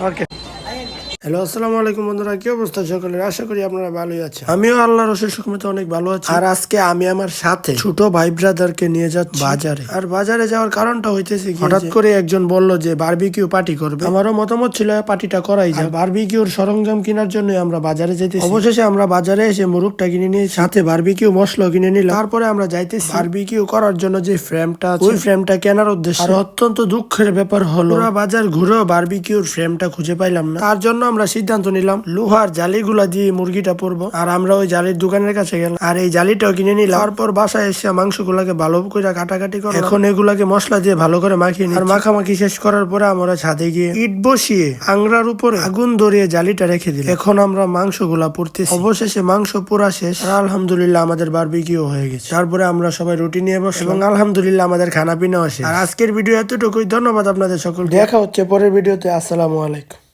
Okay. Hello আসসালামু আলাইকুম বন্ধুরা কি অবস্থা সকলের? আশা করি আপনারা ভালোই আছেন। আমিও আল্লাহর রসের সুখমতে অনেক ভালো আছি। আর আজকে আমি আমার সাথে ছোট ভাই ব্রাদারকে নিয়ে যাচ্ছি। বাজারে। আর বাজারে যাওয়ার কারণটা হইতেছে হঠাৎ করে একজন বলল যে বারবিকিউ পার্টি করবে। আমারও মতামত ছিল পার্টিটা করাই যায় বারবিকিউর সরঞ্জাম কেনার জন্য আমরা বাজারে যেতেছি। অবশেষে আমরা বাজারে এসে মুরগটা কিনে নিয়ে সাথে বারবিকিউ মশলা কিনে নিলাম। তারপরে আমরা যাইতেছি। বারবিকিউ করার জন্য যে ফ্রেমটা ওই ফ্রেমটা কেনার উদ্দেশ্যে আর অত্যন্ত দুঃখের ব্যাপার হলো বাজার ঘুরেও বারবিকিউর ফ্রেমটা খুঁজে পাইলাম না। তার জন্য আমরা সিদ্ধান্ত নিলাম, লোহার জালিগুলা দিয়ে মুরগিটা পরবো। আর আমরা ওই জালির দোকানের কাছে গেলাম। আর এই জালিটাও কিনে নিলাম। তারপর বাসায় এসে মাংসগুলাকে ভালো করে কাটাকাটি করে এখন এগুলাকে মশলা দিয়ে ভালো করে মাখিয়ে আর মাখামাখি শেষ করার পরে আমরা ছাদে গিয়ে ইট বসিয়ে আংরার উপরে আগুন ধরিয়ে জালিটা রেখে দিলাম। এখন আমরা মাংসগুলা পড়তেছি অবশেষে মাংস পুরা শেষ। আর আলহামদুলিল্লাহ আমাদের বারবিকিউ হয়ে গেছে। তারপরে আমরা সবাই রুটি নিয়ে বসে এবং আলহামদুলিল্লাহ আমাদের খানা পিনাও শেষ। আর আজকের ভিডিও এতটুকুই। ধন্যবাদ আপনাদের সকল দেখা হচ্ছে পরের ভিডিওতে। আসসালামু আলাইকুম।